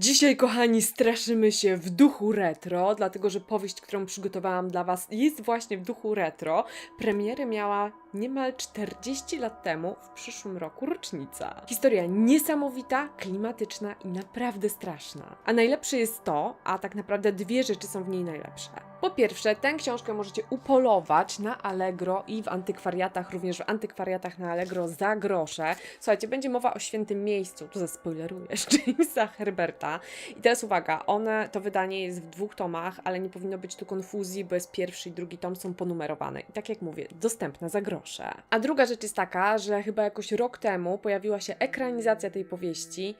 Dzisiaj, kochani, straszymy się w duchu retro, dlatego że powieść, którą przygotowałam dla Was, jest właśnie w duchu retro. Premierę miała niemal 40 lat temu, w przyszłym roku rocznica. Historia niesamowita, klimatyczna i naprawdę straszna. A najlepsze jest to, a tak naprawdę dwie rzeczy są w niej najlepsze. Po pierwsze, tę książkę możecie upolować na Allegro i w antykwariatach, również w antykwariatach na Allegro za grosze. Słuchajcie, będzie mowa o świętym miejscu, tu zaspoilerujesz, Jamesa Herberta. I teraz uwaga, one, to wydanie jest w dwóch tomach, ale nie powinno być tu konfuzji, bo jest pierwszy i drugi tom są ponumerowane. I tak jak mówię, dostępne za grosze. A druga rzecz jest taka, że chyba jakoś rok temu pojawiła się ekranizacja tej powieści.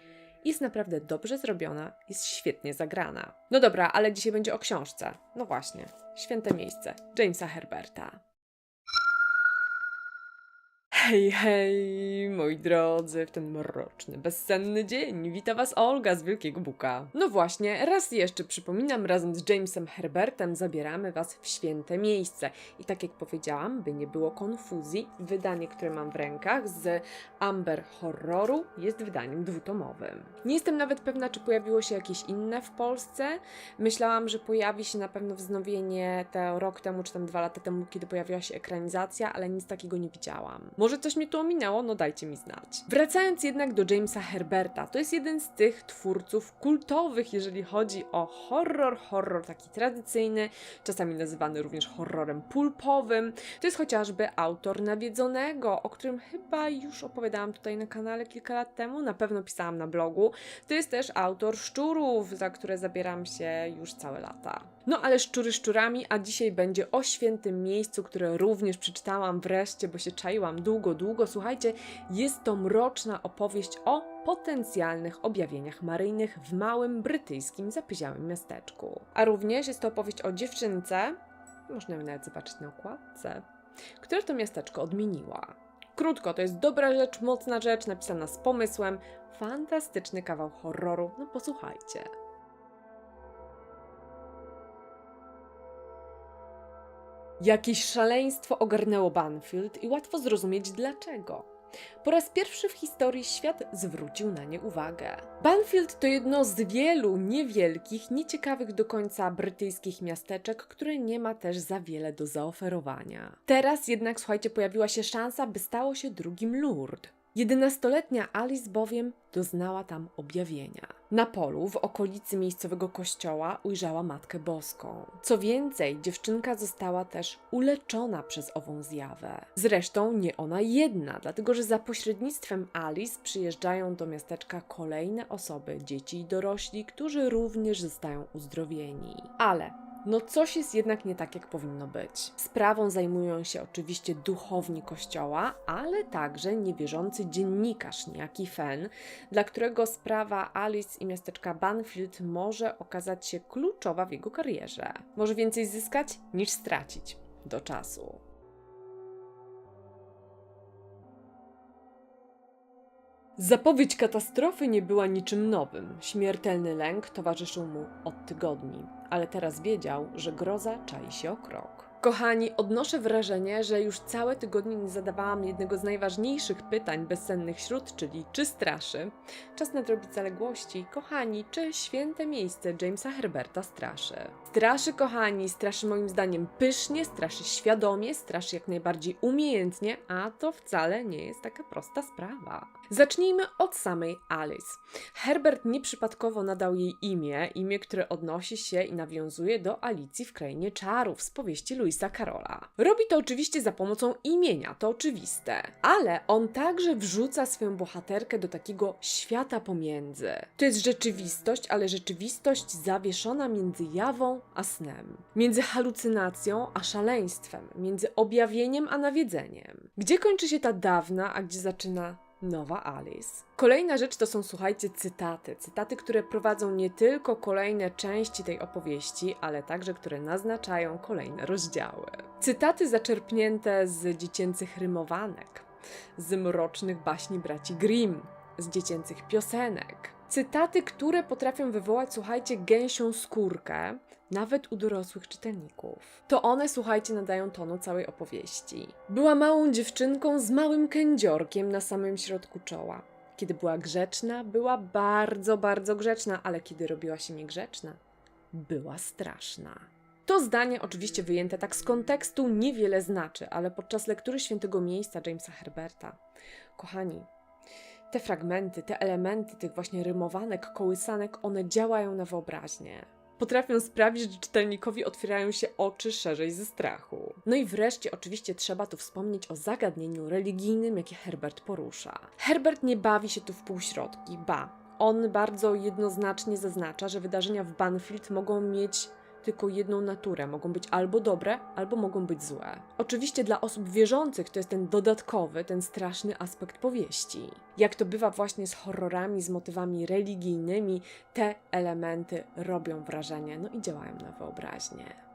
Jest naprawdę dobrze zrobiona, jest świetnie zagrana. No dobra, ale dzisiaj będzie o książce. No właśnie, Święte Miejsce, Jamesa Herberta. Hej, hej, moi drodzy, w ten mroczny, bezsenny dzień wita Was Olga z Wielkiego Buka. No właśnie, raz jeszcze przypominam, razem z Jamesem Herbertem zabieramy Was w święte miejsce. I tak jak powiedziałam, by nie było konfuzji, wydanie, które mam w rękach z Amber Horroru jest wydaniem dwutomowym. Nie jestem nawet pewna, czy pojawiło się jakieś inne w Polsce. Myślałam, że pojawi się na pewno wznowienie te rok temu, czy tam dwa lata temu, kiedy pojawiła się ekranizacja, ale nic takiego nie widziałam. Może coś mnie tu ominęło? No dajcie mi znać. Wracając jednak do Jamesa Herberta, to jest jeden z tych twórców kultowych, jeżeli chodzi o horror, horror taki tradycyjny, czasami nazywany również horrorem pulpowym. To jest chociażby autor Nawiedzonego, o którym chyba już opowiadałam tutaj na kanale kilka lat temu, na pewno pisałam na blogu. To jest też autor Szczurów, za które zabieram się już całe lata. No ale szczury szczurami, a dzisiaj będzie o świętym miejscu, które również przeczytałam wreszcie, bo się czaiłam długo, długo. Słuchajcie, jest to mroczna opowieść o potencjalnych objawieniach maryjnych w małym brytyjskim zapyziałym miasteczku. A również jest to opowieść o dziewczynce, można ją nawet zobaczyć na okładce, która to miasteczko odmieniła. Krótko, to jest dobra rzecz, mocna rzecz, napisana z pomysłem, fantastyczny kawał horroru, no posłuchajcie. Jakieś szaleństwo ogarnęło Banfield i łatwo zrozumieć dlaczego. Po raz pierwszy w historii świat zwrócił na nie uwagę. Banfield to jedno z wielu niewielkich, nieciekawych do końca brytyjskich miasteczek, które nie ma też za wiele do zaoferowania. Teraz jednak, słuchajcie, pojawiła się szansa, by stało się drugim Lourdes. Jedenastoletnia Alice bowiem doznała tam objawienia. Na polu, w okolicy miejscowego kościoła, ujrzała Matkę Boską. Co więcej, dziewczynka została też uleczona przez ową zjawę. Zresztą nie ona jedna, dlatego że za pośrednictwem Alice przyjeżdżają do miasteczka kolejne osoby, dzieci i dorośli, którzy również zostają uzdrowieni. Ale no coś jest jednak nie tak, jak powinno być. Sprawą zajmują się oczywiście duchowni kościoła, ale także niewierzący dziennikarz, niejaki Fen, dla którego sprawa Alice i miasteczka Banfield może okazać się kluczowa w jego karierze. Może więcej zyskać niż stracić do czasu. Zapowiedź katastrofy nie była niczym nowym. Śmiertelny lęk towarzyszył mu od tygodni, ale teraz wiedział, że groza czai się o krok. Kochani, odnoszę wrażenie, że już całe tygodnie nie zadawałam jednego z najważniejszych pytań bezsennych wśród, czyli czy straszy. Czas nadrobić zaległości. Kochani, czy święte miejsce Jamesa Herberta straszy? Straszy, kochani, straszy moim zdaniem pysznie, straszy świadomie, straszy jak najbardziej umiejętnie, a to wcale nie jest taka prosta sprawa. Zacznijmy od samej Alice. Herbert nieprzypadkowo nadał jej imię, imię, które odnosi się i nawiązuje do Alicji w Krainie Czarów z powieści Louisa Carola. Robi to oczywiście za pomocą imienia, to oczywiste, ale on także wrzuca swoją bohaterkę do takiego świata pomiędzy. To jest rzeczywistość, ale rzeczywistość zawieszona między jawą a snem, między halucynacją a szaleństwem, między objawieniem a nawiedzeniem. Gdzie kończy się ta dawna, a gdzie zaczyna Nowa Alice. Kolejna rzecz to są, słuchajcie, cytaty. Cytaty, które prowadzą nie tylko kolejne części tej opowieści, ale także które naznaczają kolejne rozdziały. Cytaty zaczerpnięte z dziecięcych rymowanek, z mrocznych baśni braci Grimm, z dziecięcych piosenek. Cytaty, które potrafią wywołać, słuchajcie, gęsią skórkę, nawet u dorosłych czytelników. To one, słuchajcie, nadają tonu całej opowieści. Była małą dziewczynką z małym kędziorkiem na samym środku czoła. Kiedy była grzeczna, była bardzo, bardzo grzeczna, ale kiedy robiła się niegrzeczna, była straszna. To zdanie, oczywiście wyjęte tak z kontekstu, niewiele znaczy, ale podczas lektury świętego miejsca Jamesa Herberta, kochani, te fragmenty, te elementy tych właśnie rymowanek, kołysanek, one działają na wyobraźnię. Potrafią sprawić, że czytelnikowi otwierają się oczy szerzej ze strachu. No i wreszcie, oczywiście, trzeba tu wspomnieć o zagadnieniu religijnym, jakie Herbert porusza. Herbert nie bawi się tu w półśrodki, ba. On bardzo jednoznacznie zaznacza, że wydarzenia w Banfield mogą mieć tylko jedną naturę. Mogą być albo dobre, albo mogą być złe. Oczywiście dla osób wierzących to jest ten dodatkowy, ten straszny aspekt powieści. Jak to bywa właśnie z horrorami, z motywami religijnymi, te elementy robią wrażenie, no i działają na wyobraźnię.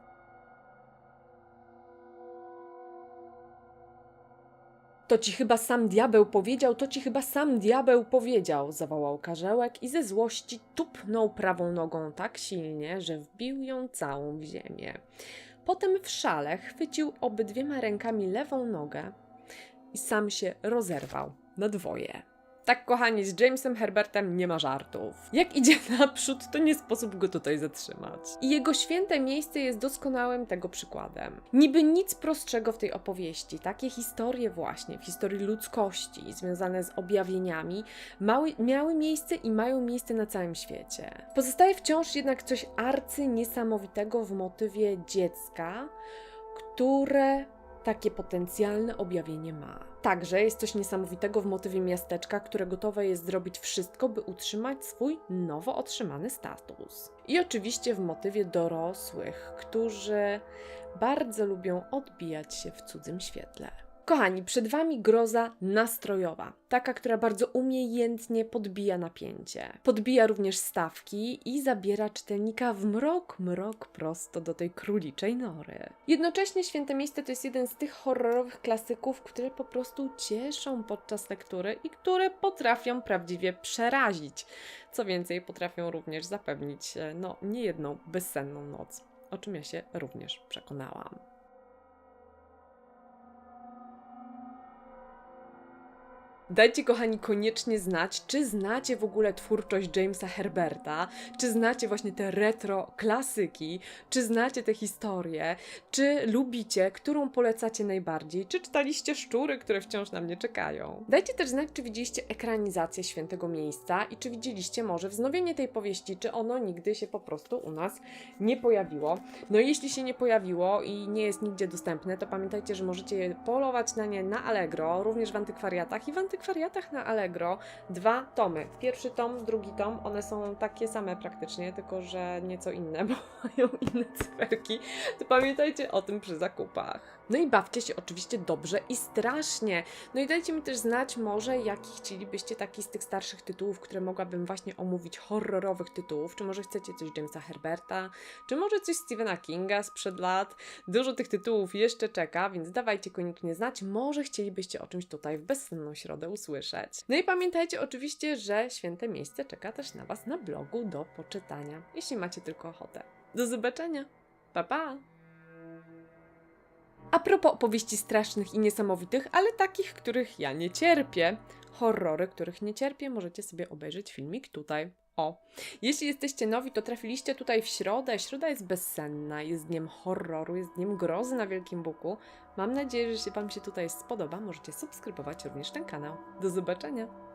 To ci chyba sam diabeł powiedział, to ci chyba sam diabeł powiedział, zawołał karzełek i ze złości tupnął prawą nogą tak silnie, że wbił ją całą w ziemię. Potem w szale chwycił obydwiema rękami lewą nogę i sam się rozerwał na dwoje. Tak, kochani, z Jamesem Herbertem nie ma żartów. Jak idzie naprzód, to nie sposób go tutaj zatrzymać. I jego święte miejsce jest doskonałym tego przykładem. Niby nic prostszego w tej opowieści. Takie historie właśnie, w historii ludzkości, związane z objawieniami, mały, miały miejsce i mają miejsce na całym świecie. Pozostaje wciąż jednak coś arcy niesamowitego w motywie dziecka, które takie potencjalne objawienie ma. Także jest coś niesamowitego w motywie miasteczka, które gotowe jest zrobić wszystko, by utrzymać swój nowo otrzymany status. I oczywiście w motywie dorosłych, którzy bardzo lubią odbijać się w cudzym świetle. Kochani, przed Wami groza nastrojowa, taka, która bardzo umiejętnie podbija napięcie. Podbija również stawki i zabiera czytelnika w mrok, mrok prosto do tej króliczej nory. Jednocześnie Święte Miejsce to jest jeden z tych horrorowych klasyków, które po prostu cieszą podczas lektury i które potrafią prawdziwie przerazić. Co więcej, potrafią również zapewnić, e, no, niejedną bezsenną noc, o czym ja się również przekonałam. Dajcie, kochani, koniecznie znać, czy znacie w ogóle twórczość Jamesa Herberta, czy znacie właśnie te retro klasyki, czy znacie te historie, czy lubicie, którą polecacie najbardziej, czy czytaliście szczury, które wciąż na mnie czekają. Dajcie też znać, czy widzieliście ekranizację Świętego Miejsca i czy widzieliście może wznowienie tej powieści, czy ono nigdy się po prostu u nas nie pojawiło. No i jeśli się nie pojawiło i nie jest nigdzie dostępne, to pamiętajcie, że możecie polować na nie na Allegro, również w antykwariatach i w antykwariatach na Allegro dwa tomy. Pierwszy tom, drugi tom, one są takie same praktycznie, tylko że nieco inne, bo mają inne cyferki. To pamiętajcie o tym przy zakupach. No i bawcie się oczywiście dobrze i strasznie. No i dajcie mi też znać może, jaki chcielibyście taki z tych starszych tytułów, które mogłabym właśnie omówić, horrorowych tytułów. Czy może chcecie coś Jamesa Herberta, czy może coś Stephena Kinga sprzed lat. Dużo tych tytułów jeszcze czeka, więc dawajcie koniecznie znać. Może chcielibyście o czymś tutaj w bezsenną środę usłyszeć. No i pamiętajcie oczywiście, że święte miejsce czeka też na Was na blogu do poczytania, jeśli macie tylko ochotę. Do zobaczenia. Pa pa! A propos opowieści strasznych i niesamowitych, ale takich, których ja nie cierpię, horrory, których nie cierpię, możecie sobie obejrzeć filmik tutaj. O, jeśli jesteście nowi, to trafiliście tutaj w środę. Środa jest bezsenna, jest dniem horroru, jest dniem grozy na Wielkim Buku. Mam nadzieję, że się Wam się tutaj spodoba. Możecie subskrybować również ten kanał. Do zobaczenia!